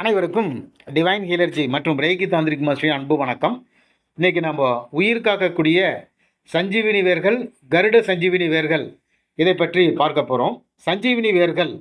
அனைவருக்கும் டிவைன் ஹீலர்ஜி மற்றும் ரேகி தாந்திரிக் மாஸ்டரின் அன்பு வணக்கம். இன்றைக்கி நம்ம உயிர் காக்கக்கூடிய சஞ்சீவினி வேர்கள் கருட சஞ்சீவினி வேர்கள் இதை பற்றி பார்க்க போகிறோம் சஞ்சீவினி வேர்கள்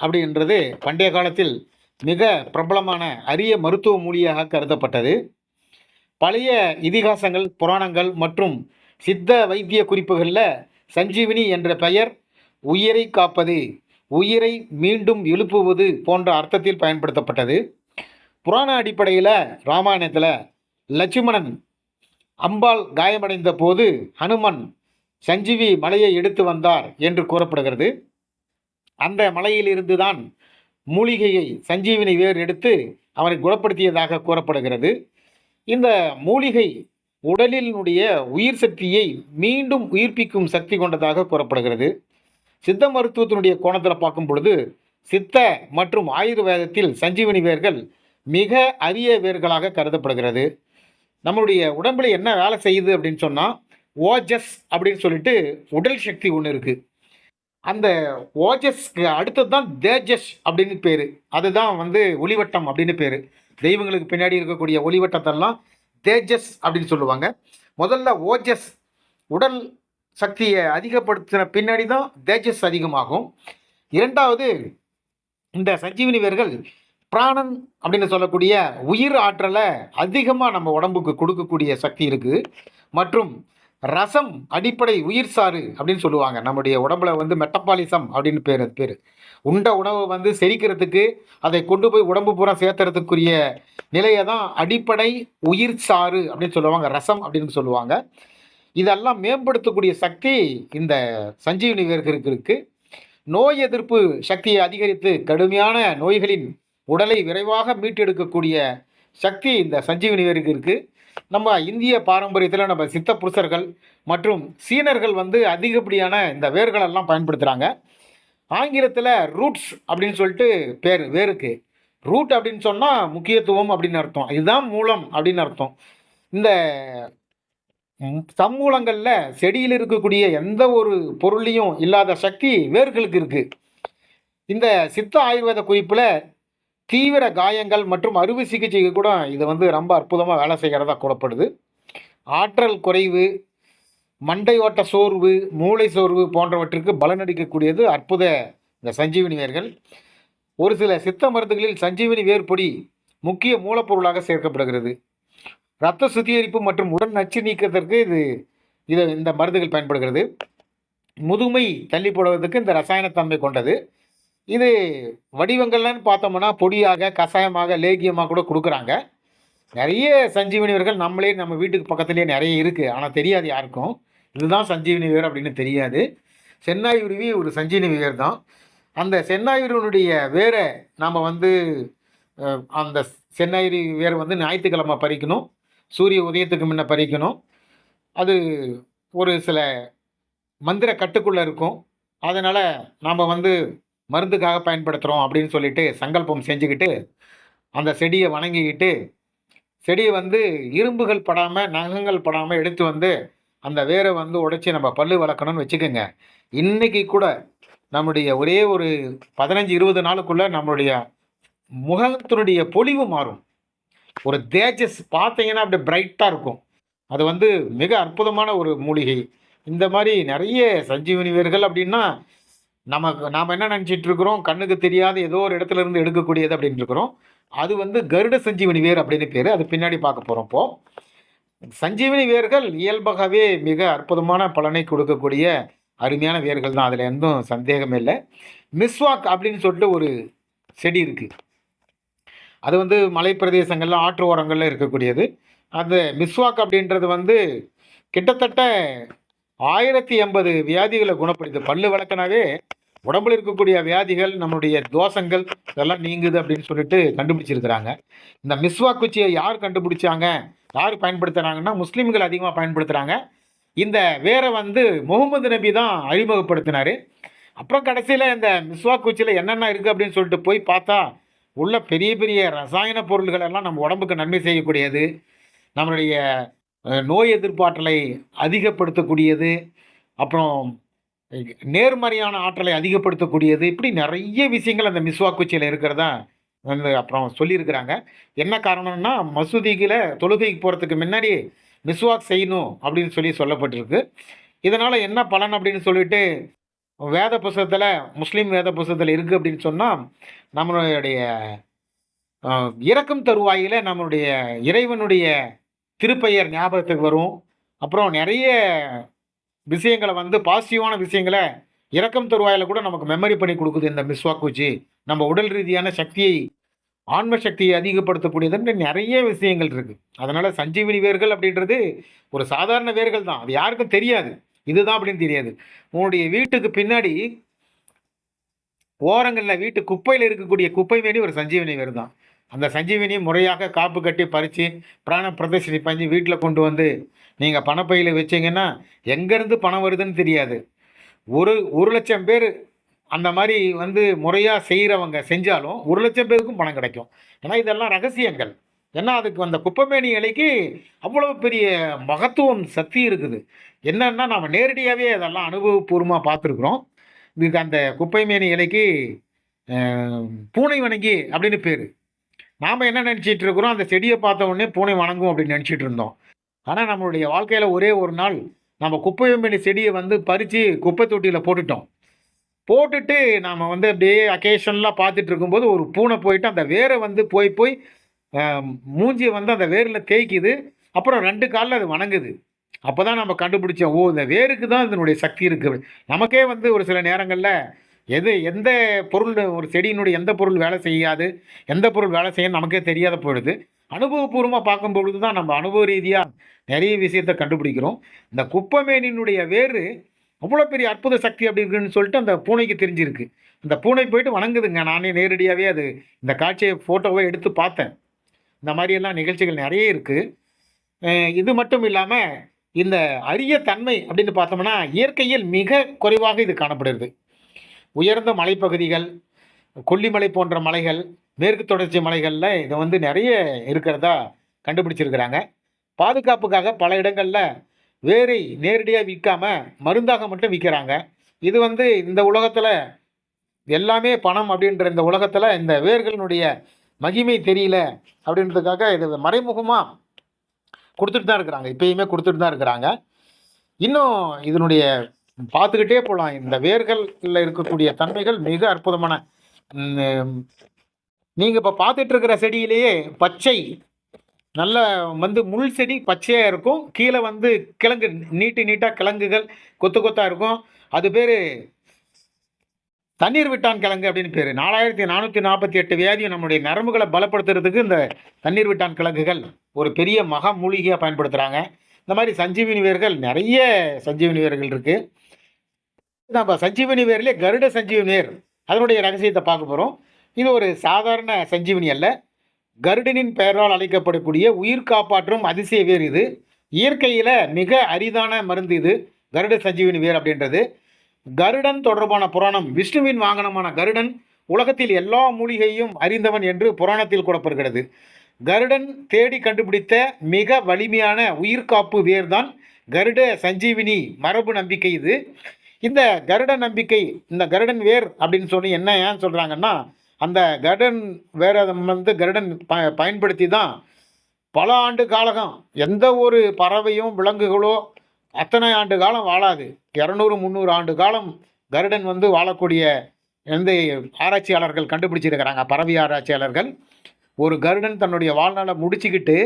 அப்படின்றது பண்டைய காலத்தில் மிக பிரபலமான அரிய மருத்துவ மூலியாக கருதப்பட்டது. பழைய இதிகாசங்கள் புராணங்கள் மற்றும் சித்த வைத்திய குறிப்புகளில் சஞ்சீவினி என்ற பெயர் உயிரை காப்பது உயிரை மீண்டும் எழுப்புவது போன்ற அர்த்தத்தில் பயன்படுத்தப்பட்டது. புராண அடிப்படையில் ராமாயணத்தில் லட்சுமணன் அம்பாள் காயமடைந்த போது ஹனுமன் சஞ்சீவி மலையை எடுத்து வந்தார் என்று கூறப்படுகிறது. அந்த மலையிலிருந்து தான் மூலிகையை சஞ்சீவினி வேர் எடுத்து அவனை குணப்படுத்தியதாக கூறப்படுகிறது. இந்த மூலிகை உடலினுடைய உயிர் சக்தியை மீண்டும் உயிர்ப்பிக்கும் சக்தி கொண்டதாக கூறப்படுகிறது. சித்த மருத்துவத்தினுடைய கோணத்தில் பார்க்கும் பொழுது சித்த மற்றும் ஆயுர்வேதத்தில் சஞ்சீவனி வேர்கள் மிக அரிய வேர்களாக கருதப்படுகிறது. நம்மளுடைய உடம்புல என்ன வேலை செய்யுது அப்படின்னு சொன்னால் ஓஜஸ் அப்படின்னு சொல்லிட்டு உடல் சக்தி ஒன்று இருக்குது அந்த ஓஜஸ்க்கு அடுத்தது தான் தேஜஸ் அப்படின்னு பேர். அதுதான் வந்து ஒளிவட்டம் அப்படின்னு பேர். தெய்வங்களுக்கு பின்னாடி இருக்கக்கூடிய ஒளிவட்டத்தெல்லாம் தேஜஸ் அப்படின்னு சொல்லுவாங்க. முதல்ல ஓஜஸ் உடல் சக்தியை அதிகப்படுத்தின பின்னாடி தான் தேஜஸ் அதிகமாகும். இரண்டாவது இந்த சஞ்சீவினி வேர்கள் பிராணன் அப்படின்னு சொல்லக்கூடிய உயிர் ஆற்றலை அதிகமாக நம்ம உடம்புக்கு கொடுக்கக்கூடிய சக்தி இருக்குது மற்றும் ரசம் அடிப்படை உயிர் சாறு அப்படின்னு சொல்லுவாங்க. நம்முடைய உடம்புல வந்து மெட்டபாலிசம் அப்படின்னு பேர் அது பேர். உண்ட உணவை வந்து செரிக்கிறதுக்கு அதை கொண்டு போய் உடம்பு பூரா சேர்த்துறதுக்குரிய நிலையை தான் அடிப்படை உயிர் சாறு அப்படின்னு சொல்லுவாங்க. ரசம் அப்படின்னு சொல்லுவாங்க. இதெல்லாம் மேம்படுத்தக்கூடிய சக்தி இந்த சஞ்சீவனி வேர்களுக்கு இருக்குது நோய் எதிர்ப்பு சக்தியை அதிகரித்து கடுமையான நோய்களின் உடலை விரைவாக மீட்டெடுக்கக்கூடிய சக்தி இந்த சஞ்சீவனி வேருக்கு இருக்குது நம்ம இந்திய பாரம்பரியத்தில் நம்ம சித்த புருஷர்கள் மற்றும் சீனர்கள் வந்து அதிகப்படியான இந்த வேர்களெல்லாம் பயன்படுத்துகிறாங்க ஆங்கிலத்தில் ரூட்ஸ் அப்படின்னு சொல்லிட்டு பேர் வேருக்கு. ரூட் அப்படின்னு சொன்னால் முக்கியத்துவம் அப்படின்னு அர்த்தம். இதுதான் மூலம் அப்படின்னு அர்த்தம். இந்த சம்மூலங்களில் செடியில் இருக்கக்கூடிய எந்த ஒரு பொருளையும் இல்லாத சக்தி வேர்களுக்கு இருக்குது இந்த சித்த ஆயுர்வேத குறிப்பில் தீவிர காயங்கள் மற்றும் அறுவை சிகிச்சைக்கு கூட இது வந்து ரொம்ப அற்புதமாக வேலை செய்கிறதா கூறப்படுது. ஆற்றல் குறைவு மண்டை ஓட்ட சோர்வு மூளை சோர்வு போன்றவற்றுக்கு பலனளிக்கக்கூடியது அற்புத இந்த சஞ்சீவினி வேர்கள். ஒரு சில சித்த மருந்துகளில் சஞ்சீவினி வேர் பொடி முக்கிய மூலப்பொருளாக சேர்க்கப்படுகிறது. இரத்த சுத்திகரிப்பு மற்றும் உடல் நச்சு நீக்கத்திற்கு இது இது இந்த மருந்துகள் பயன்படுகிறது. முதுமை தள்ளி போடுவதற்கு இந்த ரசாயனத்தன்மை கொண்டது. இது வடிவங்கள்னு பார்த்தோம்னா பொடியாக கஷாயமாக லேகியமாக கூட கொடுக்குறாங்க. நிறைய சஞ்சீவினிவர்கள் நம்மளே நம்ம வீட்டுக்கு பக்கத்துலேயே நிறைய இருக்குது ஆனால் தெரியாது யாருக்கும். இதுதான் சஞ்சீவனி வேர் அப்படின்னு தெரியாது. சென்னாயுருவி ஒரு சஞ்சீவினி வேர் தான். அந்த சென்னாயுருவனுடைய வேரை நாம் வந்து அந்த சென்னாயுரி வேர் வந்து ஞாயிற்றுக்கிழமை பறிக்கணும். சூரிய உதயத்துக்கு முன்ன பறிக்கணும். அது ஒரு சில மந்திர கட்டுக்குள்ளே இருக்கும். அதனால் நாம் வந்து மருந்துக்காக பயன்படுத்துகிறோம் அப்படின்னு சொல்லிட்டு சங்கல்பம் செஞ்சுக்கிட்டு அந்த செடியை வணங்கிக்கிட்டு செடியை வந்து இரும்புகள் படாமல் நகங்கள் படாமல் எடுத்து வந்து அந்த வேரை வந்து உடைச்சி நம்ம பல்லு வளர்க்கணும்னு வச்சுக்கோங்க. இன்றைக்கி கூட நம்முடைய ஒரே ஒரு பதினஞ்சு இருபது நாளுக்குள்ளே நம்மளுடைய முகத்தினுடைய பொலிவு மாறும். ஒரு தேஜஸ் பார்த்தீங்கன்னா அப்படியே பிரைட்டாக இருக்கும். அது வந்து மிக அற்புதமான ஒரு மூலிகை. இந்த மாதிரி நிறைய சஞ்சீவனி வேர்கள் அப்படின்னா நமக்கு நாம் என்ன நினச்சிட்டு இருக்கிறோம்? கண்ணுக்கு தெரியாத ஏதோ ஒரு இடத்துல இருந்து எடுக்கக்கூடியது அப்படின்னு இருக்கிறோம். அது வந்து கருட சஞ்சீவனி வேர் அப்படின்னு பேர். அது பின்னாடி பார்க்க போகிறோம் இப்போ சஞ்சீவனி வேர்கள் இயல்பாகவே மிக அற்புதமான பலனை கொடுக்கக்கூடிய அருமையான வேர்கள் தான் அதில் எந்தும் சந்தேகமே இல்லை. மிஸ்வாக் அப்படின்னு சொல்லிட்டு ஒரு செடி இருக்குது அது வந்து மலை ஆற்று ஓரங்களில் இருக்கக்கூடியது. அந்த மிஸ்வாக் அப்படின்றது வந்து கிட்டத்தட்ட ஆயிரத்தி எண்பது வியாதிகளை குணப்படுத்து பல்லு வழக்கினாவே உடம்புல இருக்கக்கூடிய வியாதிகள் நம்மளுடைய தோஷங்கள் இதெல்லாம் நீங்குது அப்படின்னு சொல்லிட்டு கண்டுபிடிச்சிருக்கிறாங்க. இந்த மிஸ்வாக் குச்சியை யார் கண்டுபிடிச்சாங்க? யார் பயன்படுத்துகிறாங்கன்னா முஸ்லீம்கள் அதிகமாக பயன்படுத்துகிறாங்க இந்த வேரை வந்து முகமது நபி தான் அறிமுகப்படுத்தினார். அப்புறம் கடைசியில் இந்த மிஸ்வாக் குச்சியில் என்னென்ன இருக்குது அப்படின்னு சொல்லிட்டு போய் பார்த்தா உள்ள பெரிய பெரிய ரசாயன பொருள்கள் எல்லாம் நம்ம உடம்புக்கு நன்மை செய்யக்கூடியது நம்மளுடைய நோய் எதிர்ப்பாற்றலை அதிகப்படுத்தக்கூடியது அப்புறம் நேர்மறையான ஆற்றலை அதிகப்படுத்தக்கூடியது இப்படி நிறைய விஷயங்கள் அந்த மிஸ்வாக் குச்சியில் இருக்கிறதா வந்து அப்புறம் சொல்லியிருக்கிறாங்க. என்ன காரணம்னா மசூதிகளை தொழுகைக்கு போகிறதுக்கு முன்னாடி மிஸ்வாக் செய்யணும் அப்படின்னு சொல்லி சொல்லப்பட்டிருக்கு. இதனால் என்ன பலன் அப்படின்னு சொல்லிட்டு வேத புஸ்தகத்தில் முஸ்லீம் வேத புஸ்தகத்தில் இருக்குது அப்படின்னு சொன்னால் நம்மளுடைய இறக்கும் தருவாயில் நம்மளுடைய இறைவனுடைய திருப்பெயர் ஞாபகத்துக்கு வரும். அப்புறம் நிறைய விஷயங்களை வந்து பாசிட்டிவான விஷயங்களை இறக்கம் தருவாயில் கூட நமக்கு மெமரி பண்ணி கொடுக்குது இந்த மிஸ்வாக்குச்சி நம்ம உடல் ரீதியான சக்தியை ஆன்ம சக்தியை அதிகப்படுத்தக்கூடியதுன்னு நிறைய விஷயங்கள் இருக்குது அதனால் சஞ்சீவினி வேர்கள் அப்படின்றது ஒரு சாதாரண வேர்கள் தான் அது யாருக்கும் தெரியாது. இதுதான் அப்படின்னு தெரியாது. உன்னுடைய வீட்டுக்கு பின்னாடி ஓரங்களில் வீட்டு குப்பையில் இருக்கக்கூடிய குப்பைமேனி ஒரு சஞ்சீவினி வேறு தான். அந்த சஞ்சீவினி முறையாக காப்பு கட்டி பறித்து பிராண பிரதர்ஷினி பண்ணி வீட்டில் கொண்டு வந்து நீங்கள் பணப்பையில் வச்சிங்கன்னா எங்கேருந்து பணம் வருதுன்னு தெரியாது. ஒரு ஒரு லட்சம் பேர் அந்த மாதிரி வந்து முறையாக செய்கிறவங்க செஞ்சாலும் ஒரு லட்சம் பேருக்கும் பணம் கிடைக்கும். ஏன்னா இதெல்லாம் ரகசியங்கள். ஏன்னா அதுக்கு அந்த குப்பைமேனி இலைக்கு அவ்வளோ பெரிய மகத்துவம் சக்தி இருக்குது. என்னென்னா நம்ம நேரடியாகவே அதெல்லாம் அனுபவபூர்வமாக பார்த்துருக்குறோம். இதுக்கு அந்த குப்பைமேனி இலைக்கு பூனை வணங்கி அப்படின்னு பேர். நாம் என்ன நினச்சிட்டு இருக்கிறோம் அந்த செடியை பார்த்த உடனே பூனை வணங்கும் அப்படின்னு நினச்சிட்டு இருந்தோம். ஆனால் நம்மளுடைய வாழ்க்கையில் ஒரே ஒரு நாள் நம்ம குப்பைமேனி செடியை வந்து பறித்து குப்பை தொட்டியில் போட்டுட்டோம். போட்டுட்டு நாம் வந்து அப்படியே அக்கேஷனலாக பார்த்துட்டு இருக்கும்போது ஒரு பூனை போயிட்டு அந்த வேரை வந்து போய் போய் மூஞ்சி மூஞ்சியை வந்து அந்த வேரில் தேய்க்குது. அப்புறம் ரெண்டு காலில் அது வணங்குது. அப்போ தான் நம்ம கண்டுபிடிச்சோம் ஓ இந்த வேருக்கு தான் இதனுடைய சக்தி இருக்குது நமக்கே வந்து ஒரு சில நேரங்களில் எது எந்த பொருள் ஒரு செடியினுடைய எந்த பொருள் வேலை செய்யாது எந்த பொருள் வேலை செய்யும் நமக்கே தெரியாத போயிடுது அனுபவபூர்வமாக பார்க்கும் பொழுது தான் நம்ம அனுபவ ரீதியாக நிறைய விஷயத்தை கண்டுபிடிக்கிறோம். இந்த குப்பமேனினுடைய வேறு அவ்வளோ பெரிய அற்புத சக்தி அப்படி இருக்குன்னு சொல்லிட்டு அந்த பூனைக்கு தெரிஞ்சிருக்கு. அந்த பூனை போயிட்டு வணங்குதுங்க. நானே நேரடியாகவே அது இந்த காட்சியை ஃபோட்டோவை எடுத்து பார்த்தேன். இந்த மாதிரியெல்லாம் நிகழ்ச்சிகள் நிறைய இருக்குது இது மட்டும் இல்லாமல் இந்த அரிய தன்மை அப்படின்னு பார்த்தோம்னா இயற்கையில் மிக குறைவாக இது காணப்படுகிறது உயர்ந்த மலைப்பகுதிகள் கொல்லிமலை போன்ற மலைகள் மேற்கு தொடர்ச்சி மலைகளில் இது வந்து நிறைய இருக்கிறதா கண்டுபிடிச்சிருக்கிறாங்க. பாதுகாப்புக்காக பல இடங்களில் வேரை நேரடியாக விற்காம மருந்தாக மட்டும் விற்கிறாங்க இது வந்து இந்த உலகத்தில் எல்லாமே பணம் அப்படின்ற இந்த உலகத்தில் இந்த வேர்களினுடைய மகிமை தெரியல அப்படின்றதுக்காக இது மறைமுகமாக கொடுத்துட்டு தான் இருக்கிறாங்க. இப்பயுமே கொடுத்துட்டு தான் இருக்கிறாங்க. இன்னும் இதனுடைய பார்த்துக்கிட்டே போகலாம் இந்த வேர்களில் இருக்கக்கூடிய தன்மைகள் மிக அற்புதமான நீங்கள் இப்போ பார்த்துட்டு இருக்கிற செடியிலேயே பச்சை நல்ல வந்து முள் செடி பச்சையாக இருக்கும். கீழே வந்து கிழங்கு நீட்டு நீட்டாக கிழங்குகள் கொத்து கொத்தாக இருக்கும். அது பேர் தண்ணீர் விட்டான் கிழங்கு அப்படின்னு பேர். நாலாயிரத்தி நானூற்றி நாற்பத்தி எட்டு வியாதியும் நம்முடைய நரம்புகளை பலப்படுத்துறதுக்கு இந்த தண்ணீர் விட்டான் கிழங்குகள் ஒரு பெரிய மகா மூலிகையாக பயன்படுத்துகிறாங்க இந்த மாதிரி சஞ்சீவினி வேர்கள் நிறைய சஞ்சீவினி வேர்கள் இருக்குது நம்ம சஞ்சீவினி வேர்லேயே கருட சஞ்சீவினி வேர். அதனுடைய ரகசியத்தை பார்க்க போகிறோம் இது ஒரு சாதாரண சஞ்சீவினி அல்ல. கருடனின் பெயரால் அழைக்கப்படக்கூடிய உயிர் காப்பாற்றும் அதிசய வேர் இது. இயற்கையில் மிக அரிதான மருந்து இது. கருட சஞ்சீவினி வேர் அப்படின்றது. கருடன் தொடர்பான புராணம். விஷ்ணுவின் வாகனமான கருடன் உலகத்தில் எல்லா மூலிகையும் அறிந்தவன் என்று புராணத்தில் கூறப்படுகிறது. கருடன் தேடி கண்டுபிடித்த மிக வலிமையான உயிர்காப்பு வேர்தான் கருட சஞ்சீவினி மரபு நம்பிக்கை இது. இந்த கருட நம்பிக்கை இந்த கருடன் வேர் அப்படின்னு சொல்லி என்ன ஏன் சொல்கிறாங்கன்னா அந்த கருடன் வேற வந்து கருடன் ப பயன்படுத்தி தான் பல ஆண்டு காலகம் எந்த ஒரு பறவையும் விலங்குகளோ அத்தனை ஆண்டு காலம் வாழாது. இரநூறு முந்நூறு ஆண்டு காலம் கருடன் வந்து வாழக்கூடிய எந்த ஆராய்ச்சியாளர்கள் கண்டுபிடிச்சிருக்கிறாங்க? பறவை ஆராய்ச்சியாளர்கள். ஒரு கருடன் தன்னுடைய வாழ்நாளை முடிச்சுக்கிட்டு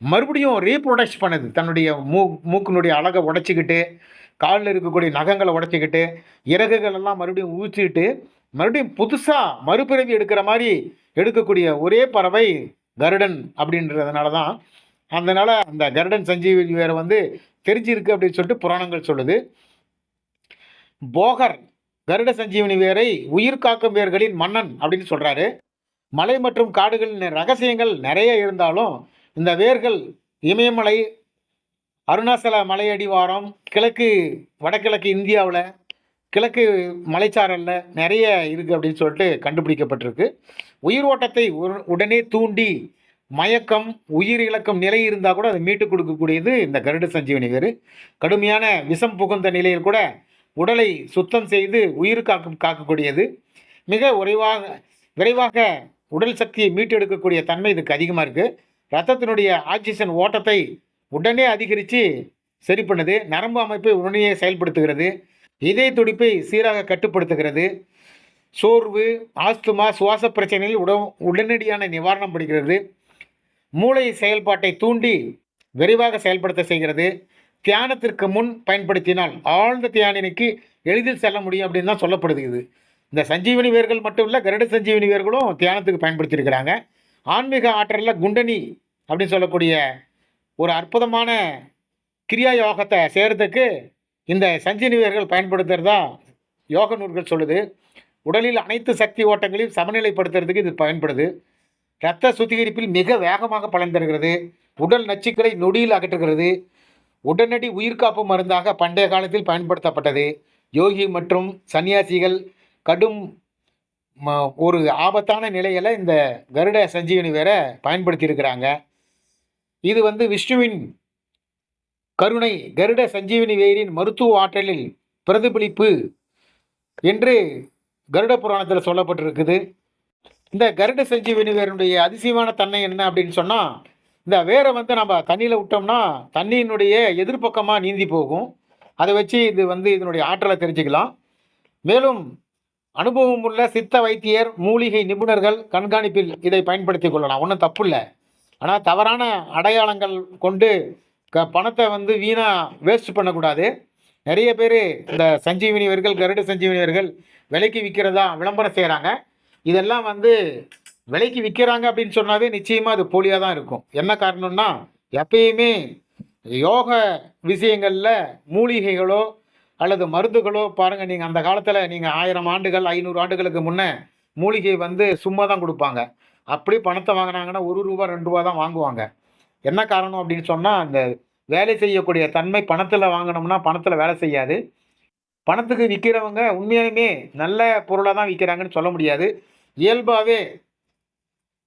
மறுபடியும் ரீப்ரொடக்ட் பண்ணுது. தன்னுடைய மூ மூக்கினுடைய அழகை உடைச்சிக்கிட்டு காலில் இருக்கக்கூடிய நகங்களை உடைச்சிக்கிட்டு இறகுகள் எல்லாம் மறுபடியும் ஊற்றிட்டு மறுபடியும் புதுசாக மறுபிறவி எடுக்கிற மாதிரி எடுக்கக்கூடிய ஒரே பறவை கருடன் அப்படின்றதுனால தான் அதனால் அந்த கருடன் சஞ்சீவி வேறு வந்து தெரிஞ்சிருக்கு அப்படின்னு சொல்லிட்டு புராணங்கள் சொல்லுது. போகர் கருட சஞ்சீவனி வேரை உயிர் காக்கும் வேர்களின் மன்னன் அப்படின்னு சொல்கிறாரு மலை மற்றும் காடுகளின் ரகசியங்கள் நிறைய இருந்தாலும் இந்த வேர்கள் இமயமலை அருணாச்சல மலையடிவாரம் கிழக்கு வடகிழக்கு இந்தியாவில் கிழக்கு மலைச்சாரலில் நிறைய இருக்குது அப்படின்னு சொல்லிட்டு கண்டுபிடிக்கப்பட்டிருக்கு. உயிர் ஓட்டத்தை உடனே தூண்டி மயக்கம் உயிர் இழக்கும் நிலை இருந்தால் கூட அதை மீட்டு கொடுக்கக்கூடியது இந்த கருட சஞ்சீவனி வேறு. கடுமையான விஷம் புகுந்த நிலையில் கூட உடலை சுத்தம் செய்து உயிர் காக்கும் காக்கக்கூடியது. மிக விரைவாக விரைவாக உடல் சக்தியை மீட்டெடுக்கக்கூடிய தன்மை இதுக்கு அதிகமாக இருக்குது ரத்தத்தினுடைய ஆக்சிஜன் ஓட்டத்தை உடனே அதிகரித்து சரி பண்ணுது. நரம்பு அமைப்பை உடனே செயல்படுத்துகிறது. இதய துடிப்பை சீராக கட்டுப்படுத்துகிறது. சோர்வு ஆஸ்துமா சுவாச பிரச்சனையில் உட உடனடியான நிவாரணம் படுகிறது மூளை செயல்பாட்டை தூண்டி விரைவாக செயல்படுத்த செய்கிறது. தியானத்திற்கு முன் பயன்படுத்தினால் ஆழ்ந்த தியானினிக்கு எளிதில் செல்ல முடியும் அப்படின்னு தான் சொல்லப்படுது இது இந்த சஞ்சீவனி வேர்கள் மட்டும் இல்லை கருட சஞ்சீவனி வேர்களும் தியானத்துக்கு பயன்படுத்தியிருக்கிறாங்க. ஆன்மீக ஆற்றலில் குண்டனி அப்படின்னு சொல்லக்கூடிய ஒரு அற்புதமான கிரியா யோகத்தை செய்கிறதுக்கு இந்த சஞ்சீவனி வேர்கள் பயன்படுத்துகிறதா யோக நூல்கள் சொல்லுது. உடலில் அனைத்து சக்தி ஓட்டங்களையும் சமநிலைப்படுத்துறதுக்கு இது பயன்படுது. இரத்த சுத்திகரிப்பில் மிக வேகமாக பலன் தருகிறது. உடல் நச்சுக்களை நொடியில் அகற்றுகிறது. உடனடி உயிர்காப்பு மருந்தாக பண்டைய காலத்தில் பயன்படுத்தப்பட்டது. யோகி மற்றும் சன்னியாசிகள் கடும் ம- ஒரு ஆபத்தான நிலையில் இந்த கருட சஞ்சீவனி வேற பயன்படுத்தியிருக்கிறாங்க. இது வந்து விஷ்ணுவின் கருணை கருட சஞ்சீவனி வேரின் மருத்துவ ஆற்றலில் பிரதிபலிப்பு என்று கருட புராணத்தில் சொல்லப்பட்டிருக்குது. இந்த கருட சஞ்சீவினிகருடைய அதிசயமான தன்மை என்ன அப்படின்னு சொன்னால் இந்த வேரை வந்து நம்ம தண்ணியில் விட்டோம்னா தண்ணியினுடைய எதிர்ப்பக்கமாக நீந்தி போகும். அதை வச்சு இது வந்து இதனுடைய ஆற்றலை தெரிஞ்சுக்கலாம். மேலும் அனுபவம் உள்ள சித்த வைத்தியர் மூலிகை நிபுணர்கள் கண்காணிப்பில் இதை பயன்படுத்தி கொள்ளலாம். ஒன்றும் தப்பு இல்லை ஆனால் தவறான அடையாளங்கள் கொண்டு க பணத்தை வந்து வீணாக வேஸ்ட் பண்ணக்கூடாது. நிறைய பேர் இந்த சஞ்சீவினிவர்கள் கருட சஞ்சீவினிவர்கள் விலைக்கு விற்கிறதா விளம்பரம் செய்கிறாங்க இதெல்லாம் வந்து விலைக்கு விற்கிறாங்க அப்படின்னு சொன்னாவே நிச்சயமாக அது போலியாக தான் இருக்கும். என்ன காரணம்னா எப்பயுமே யோக விஷயங்களில் மூலிகைகளோ அல்லது மருந்துகளோ பாருங்கள் நீங்கள் அந்த காலத்தில் நீங்கள் ஆயிரம் ஆண்டுகள் ஐநூறு ஆண்டுகளுக்கு முன்னே மூலிகை வந்து சும்மா தான் கொடுப்பாங்க. அப்படி பணத்தை வாங்கினாங்கன்னா ஒரு ரூபா ரெண்டு ரூபா தான் வாங்குவாங்க. என்ன காரணம் அப்படின்னு சொன்னால் அந்த வேலை செய்யக்கூடிய தன்மை பணத்தில் வாங்கினோம்னா பணத்தில் வேலை செய்யாது. பணத்துக்கு விற்கிறவங்க உண்மையாலுமே நல்ல பொருளாக தான் விற்கிறாங்கன்னு சொல்ல முடியாது. இயல்பாகவே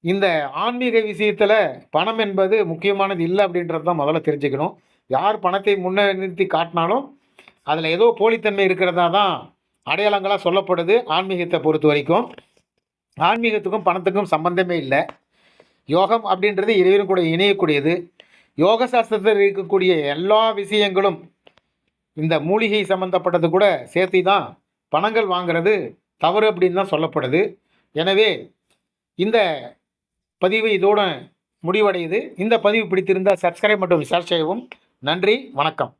இந்த ஆன்மீக விஷயத்தில் பணம் என்பது முக்கியமானது இல்லை அப்படின்றது தான் முதல்ல தெரிஞ்சுக்கணும். யார் பணத்தை முன்னே நிறுத்தி காட்டினாலும் அதில் ஏதோ போலித்தன்மை இருக்கிறதா தான் அடையாளங்களாக சொல்லப்படுது ஆன்மீகத்தை பொறுத்த வரைக்கும். ஆன்மீகத்துக்கும் பணத்துக்கும் சம்பந்தமே இல்லை. யோகம் அப்படின்றது இறைவன் கூட இணையக்கூடியது. யோக சாஸ்திரத்தில் இருக்கக்கூடிய எல்லா விஷயங்களும் இந்த மூலிகை சம்மந்தப்பட்டது கூட சேர்த்து தான் பணங்கள் வாங்குறது தவறு அப்படின்னு தான் சொல்லப்படுது. எனவே இந்த பதிவு இதோட முடிவடையுது. இந்த பதிவு பிடித்திருந்தால் சப்ஸ்கிரைப் மற்றும் ஷேர் செய்யவும். நன்றி வணக்கம்.